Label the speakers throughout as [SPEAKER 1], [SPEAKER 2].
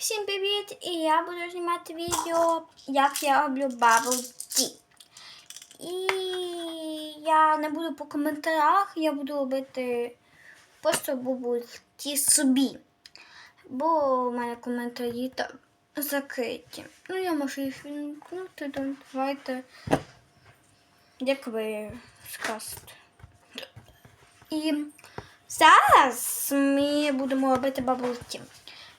[SPEAKER 1] Всім привіт! І я буду знімати відео, як я роблю Bubble Tea. І я не буду по коментарях, я буду робити просто Bubble Tea собі. Бо в мене коментарі там закриті. Ну, я можу їх відмкнути, то давайте, як ви скажете. І зараз ми будемо робити Bubble Tea.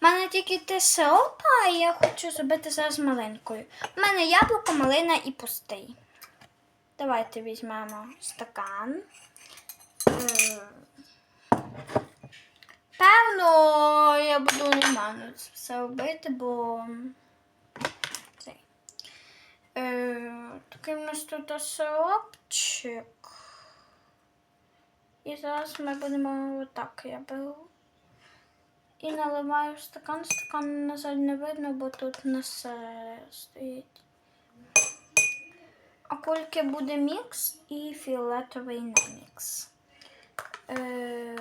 [SPEAKER 1] У мене тільки сиропа, а я хочу зробити зараз маленькою. У мене яблуко, малина і пустий. Давайте візьмемо стакан. Певно, я буду нормально все робити, бо. Е, такий в нас тут сиропчик. І зараз ми будемо отак я беру. І наливаю стакан. Стакан, на жаль, не видно, бо тут на все стоїть. А кольки буде мікс і фіолетовий не мікс. Е...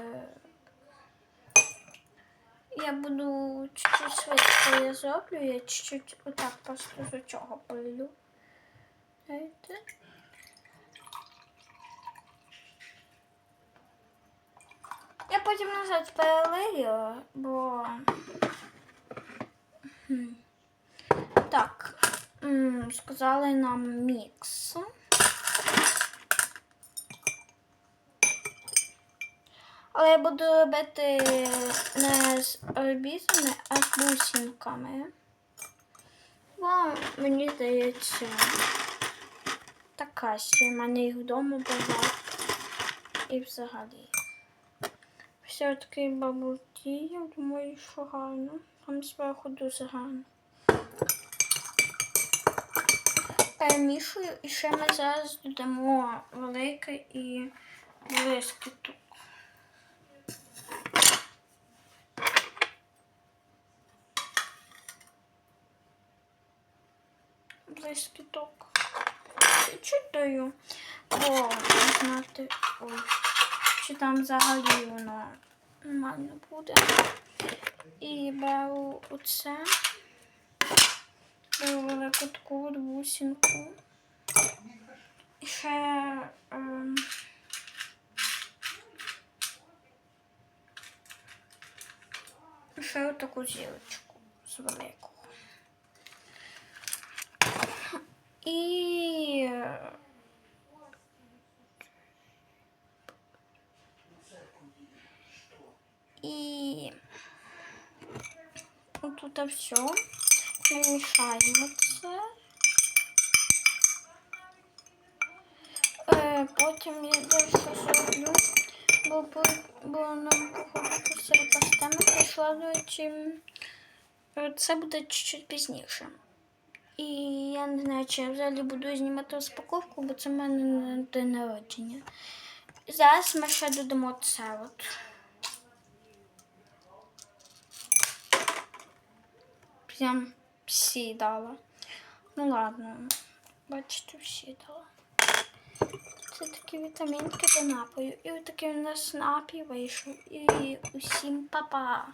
[SPEAKER 1] Я буду чуть-чуть швидко я зроблю, я чуть-чуть отак просто з чого полю. Знаєте? Потім назад перелию, бо. Так. Сказали нам мікс. Але я буду робити не з орбітами, а з бусинками. Бо мені здається, така ще в мене їх вдома багато. І взагалі. Все такий бабуті, я думаю, що гарно. Там зверху дуже гарно. Перемішую і ще ми зараз додамо великий і блискіток. Блискіток. Чуть даю. О, знати. Ой чи там взагалі воно нормально буде. І беру оце. Беру велику таку бусинку. І ще ем, ще отаку зілочку з великого. І е, І тут все. Ми мішаємо це. Е, Потім я дещо зроблю, бо, бо, нам походу сиропастами прикладуючи. Це буде чуть-чуть пізніше. І я не знаю, чи я взагалі буду знімати розпаковку, бо це в мене на день народження. Зараз ми ще додамо це от. Прям всі дала. Ну ладно, бачите, всі дала. Це такі вітамінки до напою. І ось такий у нас напій вийшов. І усім па-па.